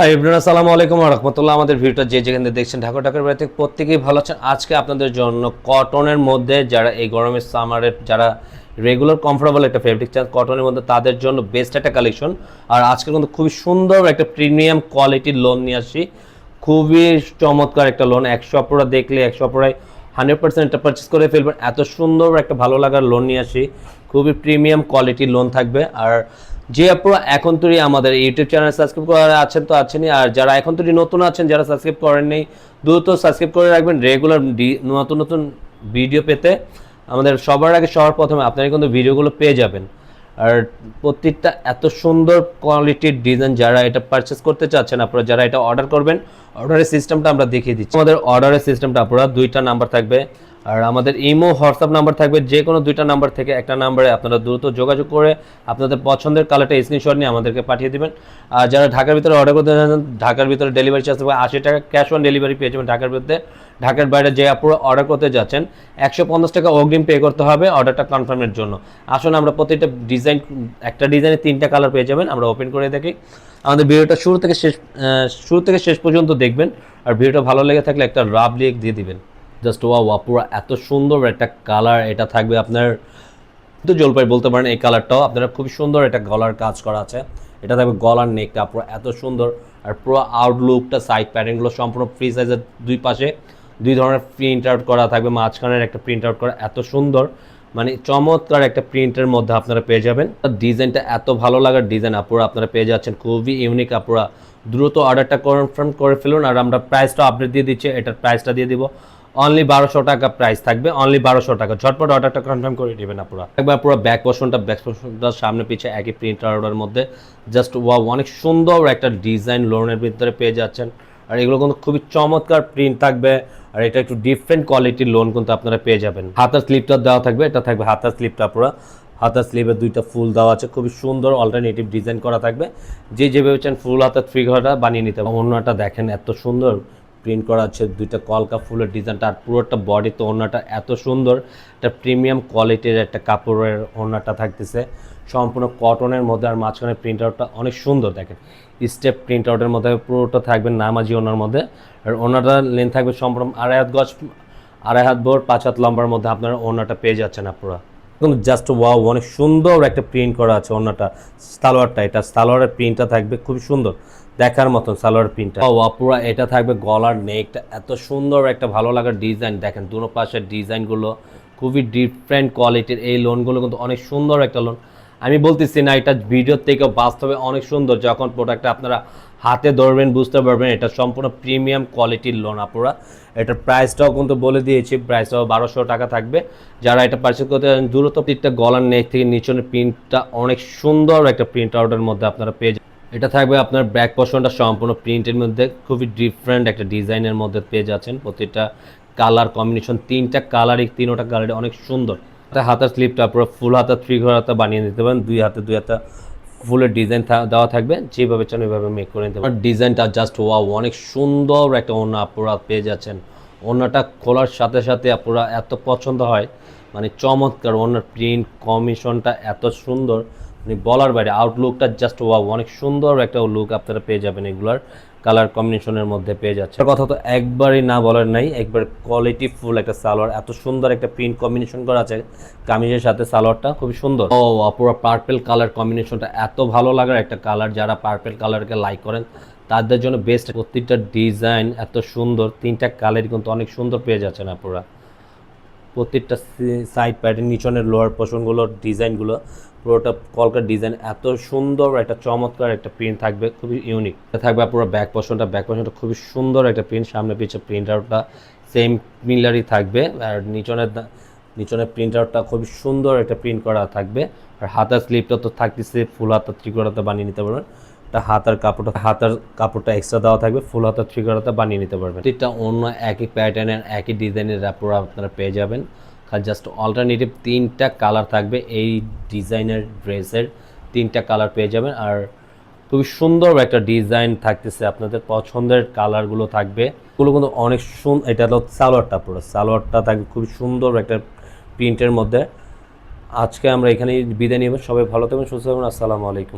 High Ibran আসসালামু আলাইকুম রহমতুল্লাহ। আমাদের ভিডিওটা যে যেখান থেকে দেখছেন, ঢাকা, ঢাকার বাড়িতে প্রত্যেকেই ভালো আছেন। আজকে আপনাদের জন্য কটনের মধ্যে যারা এই গরমের সামারের যারা রেগুলার কমফোর্টেবল একটা ফেব্রিক চান কটনের মধ্যে তাদের জন্য বেস্ট একটা কালেকশন আর আজকে কিন্তু খুবই সুন্দর একটা প্রিমিয়াম কোয়ালিটির লোন নিয়ে আসি খুবই চমৎকার একটা লোন একশো অপরা দেখলে একশো অপরায় হান্ড্রেড পার্সেন্ট এটা পারচেস করে ফেলবেন। এত সুন্দর একটা ভালো লাগার লোন নিয়ে আসি খুবই প্রিমিয়াম কোয়ালিটির লোন থাকবে। আর যে আপনারা এখন তৈরি আমাদের ইউটিউব চ্যানেল সাবস্ক্রাইব করা আছেন তো আছেনই। আর যারা এখন তৈরি নতুন আছেন, যারা সাবস্ক্রাইব করেন করেননি, দ্রুত সাবস্ক্রাইব করে রাখবেন। রেগুলার নতুন নতুন ভিডিও পেতে আমাদের সবার আগে, সবার প্রথমে আপনারা কিন্তু ভিডিওগুলো পেয়ে যাবেন। আর প্রত্যেকটা এত সুন্দর কোয়ালিটির ডিজাইন যারা এটা পারচেস করতে চাচ্ছেন, আপনারা যারা এটা অর্ডার করবেন অর্ডারের সিস্টেমটা আমরা দেখিয়ে দিচ্ছি। আমাদের অর্ডারের সিস্টেমটা আপনারা দুইটা নাম্বার থাকবে। আর আমাদের ইমো, হোয়াটসঅ্যাপ নাম্বার থাকবে যে কোনো দুইটা নাম্বার থেকে একটা নাম্বারে আপনারা দ্রুত যোগাযোগ করে আপনাদের পছন্দের কালারটা স্ক্রিনশট নিয়ে আমাদেরকে পাঠিয়ে দেবেন। আর যারা ঢাকার ভিতরে অর্ডার করতে চান, ঢাকার ভিতরে ডেলিভারি চার্জ থাকবে আশি টাকা ক্যাশ অন ডেলিভারি পেয়ে যাবেন ঢাকার ভিতরে। ঢাকার বাইরে যে আপনারা অর্ডার করতে যাচ্ছেন, একশো পঞ্চাশ টাকা অগ্রিম পে করতে হবে অর্ডারটা কনফার্মের জন্য। আসুন, আমরা প্রত্যেকটা ডিজাইন একটা ডিজাইনে তিনটা কালার পেয়ে যাবেন, আমরা ওপেন করে দেখি। আমাদের ভিডিওটা শুরু থেকে শেষ শুরু থেকে শেষ পর্যন্ত দেখবেন, আর ভিডিওটা ভালো লেগে থাকলে একটা রাব লিখ দিয়ে দিবেন। জাস্ট ওয়া ওয়া পুরো এত সুন্দর একটা কালার এটা থাকবে আপনার তো জলপাই বলতে পারেন এই কালারটাও, আপনারা খুবই সুন্দর একটা গলার কাজ করা আছে। এটা থাকবে গলার নেকটা, পুরো এত সুন্দর। আর পুরো আউটলুকটা সাইড প্যাটার্নগুলো সম্পূর্ণ ফ্রি সাইজের দুই পাশে, দুই ধরনের প্রিন্ট আউট করা থাকবে, মাঝখানের একটা প্রিন্ট আউট করা, এত সুন্দর। মানে চমৎকার একটা প্রিন্টের মধ্যে আপনারা পেয়ে যাবেন। ডিজাইনটা এত ভালো লাগার ডিজাইন আপুরা আপনারা পেয়ে যাচ্ছেন, খুবই ইউনিক আপুরা। দ্রুত অর্ডারটা কনফার্ম করে ফেলুন, আর আমরা প্রাইসটা আপডেট দিয়ে দিচ্ছি, এটার প্রাইসটা দিয়ে দিব। অনলি বারোশো টাকা প্রাইস থাকবে অনলি বারোশো টাকা। ঝটপট অর্ডারটা কনফার্ম করে নেবেন আপনারা একবার পুরো ব্যাক পোর্শনটা ব্যাক পোর্শনটা সামনে পিছিয়ে একই প্রিন্ট অর্ডার মধ্যে। জাস্ট ওয়া অনেক সুন্দর একটা ডিজাইন লোনের ভিতরে পেয়ে যাচ্ছেন। আর এগুলো কিন্তু খুবই চমৎকার প্রিন্ট থাকবে। আর এটা একটু ডিফারেন্ট কোয়ালিটির লোন কিন্তু আপনারা পেয়ে যাবেন। হাতার স্লিপটা দেওয়া থাকবে, এটা থাকবে হাতার স্লিপটা পুরো। হাতার স্লিপে দুইটা ফুল দেওয়া আছে, খুবই সুন্দর অল্টারনেটিভ ডিজাইন করা থাকবে। যে যেভাবে চান ফুল হাতার ঘরটা বানিয়ে নিতে হবে অন্যটা দেখেন এত সুন্দর। প্রিন্ট করা আছে, দুইটা কলকা ফুলের ডিজাইনটা, আর পুরোটা বডিতে ওড়নাটা এত সুন্দর, একটা প্রিমিয়াম কোয়ালিটির একটা কাপড়ের ওড়নাটা থাকতেছে। সম্পূর্ণ কটনের মধ্যে আর মাঝখানে প্রিন্ট আউটটা অনেক সুন্দর, দেখেন। স্টেপ প্রিন্ট আউটের মধ্যে পুরোটা থাকবে নামাজি ওনার মধ্যে। আর ওনাটা লেন্থ থাকবে সম্পূর্ণ আড়াই হাত গজ, আড়াই হাত বোর পাঁচ হাত লম্বার মধ্যে আপনারা ওনাটা পেয়ে যাচ্ছেন আপনারা। কিন্তু জাস্ট ওয়াও অনেক সুন্দর একটা প্রিন্ট করা আছে অন্যটা সালোয়ারটা, এটা সালোয়ারের প্রিন্টটা থাকবে খুব সুন্দর। দেখার মতন সালোয়ার প্রিন্টটা ও আপুরা এটা থাকবে গলার নেকটা, এত সুন্দর একটা ভালো লাগার ডিজাইন দেখেন দুনো পাশের ডিজাইনগুলো খুবই ডিফারেন্ট কোয়ালিটির এই লোনগুলো কিন্তু অনেক সুন্দর একটা লোন আমি বলতেছি না, এটা ভিডিওর থেকে বাস্তবে অনেক সুন্দর, যখন প্রোডাক্টটা আপনারা হাতে ধরবেন, বুঝতে পারবেন, এটা সম্পূর্ণ প্রিমিয়াম কোয়ালিটির লোন আপনারা এটার প্রাইসটাও কিন্তু বলে দিয়েছি প্রাইসটাও বারোশো টাকা থাকবে। যারা এটা পারচেস করতে দ্রুত পিঠটা গলার নেক থেকে নিচনের প্রিন্টটা অনেক সুন্দর একটা প্রিন্ট আউটের মধ্যে আপনারা পেয়ে এটা থাকবে আপনার ব্যাক পোর্শনটা সম্পূর্ণ প্রিন্টের মধ্যে, খুবই ডিফারেন্ট একটা ডিজাইনের মধ্যে পেয়ে যাচ্ছেন। প্রতিটা কালার কম্বিনেশন তিনটা কালারই তিনোটা কালারই অনেক সুন্দর। হাতার স্লিপটা পুরো ফুল হাতা থ্রি ঘর হাতা বানিয়ে নিতে পারেন। দুই হাতে দুই হাতে ফুলের ডিজাইন দেওয়া থাকবে। যেভাবে চান ওইভাবে মেক করে নিতে পারেন। ডিজাইনটা জাস্ট ওয়া অনেক সুন্দর একটা ওনা আপনারা পেয়ে যাচ্ছেন। ওনাটা খোলার সাথে সাথে আপনারা এত পছন্দ হয়। মানে চমৎকার ওনার প্রিন্ট কমিশনটা এত সুন্দর। মানে বলার বাইরে আউটলুকটা জাস্ট ওয়াও অনেক সুন্দর একটা লুক আপনারা পেয়ে যাবেন এগুলার কালার কম্বিনেশনের মধ্যে পেয়ে যাচ্ছে কথা তো একবারই না বলার নাই, একবার কোয়ালিটি ফুল একটা সালোয়ার, এত সুন্দর একটা প্রিন্ট কম্বিনেশন করা আছে, কামিজের সাথে সালোয়ারটা, খুবই সুন্দর। ও, পুরো পার্পেল কালার কম্বিনেশনটা এত ভালো লাগার একটা কালার যারা পার্পেল কালারকে লাইক করেন, তাদের জন্য বেস্ট প্রত্যেকটা ডিজাইন এত সুন্দর, তিনটা কালার কিন্তু অনেক সুন্দর পেয়ে যাচ্ছে না আপনারা। প্রত্যেকটা সাইড প্যাটার্ন নিচনের লোয়ার পোর্শনগুলোর ডিজাইনগুলো পুরোটা কলকার ডিজাইন এত সুন্দর, একটা চমৎকার একটা প্রিন্ট থাকবে, খুবই ইউনিক থাকবে পুরো ব্যাক পোর্শনটা ব্যাক পোর্শনটা খুবই সুন্দর একটা প্রিন্ট সামনে পিছিয়ে প্রিন্ট আউটটা সেম মিলারই থাকবে, আর নিচনের নিচনের প্রিন্ট আউটটা খুবই সুন্দর একটা প্রিন্ট করা থাকবে। আর হাতার স্লিপটা তো থাকতেছে ফুল হাতার ত্রিকোণাতে বানিয়ে নিতে পারবেন। তা হাতার কাপড়টা হাতার কাপড়টা এক্সট্রা দেওয়া থাকবে ফুল হাতার ত্রিকোণাতে বানিয়ে নিতে পারবেন। এটা অন্য একই প্যাটার্নের একই ডিজাইনের আপনারা পেয়ে যাবেন। জাস্ট অল্টারনেটিভ তিনটা কালার থাকবে। এই ডিজাইনের ড্রেসের তিনটা কালার পেয়ে যাবেন। আর খুবই সুন্দর একটা ডিজাইন থাকতেছে আপনাদের। পছন্দের কালারগুলো থাকবে। এগুলো কিন্তু অনেক সুন্দর এটা হলো সালোয়ারটা পুরো। সালোয়ারটা থাকবে খুবই সুন্দর একটা প্রিন্টের মধ্যে। আজকে আমরা এখানেই বিদায় নিব। সবাই ভালো থাকবেন, সুস্থ থাকবেন। আসসালামু আলাইকুম।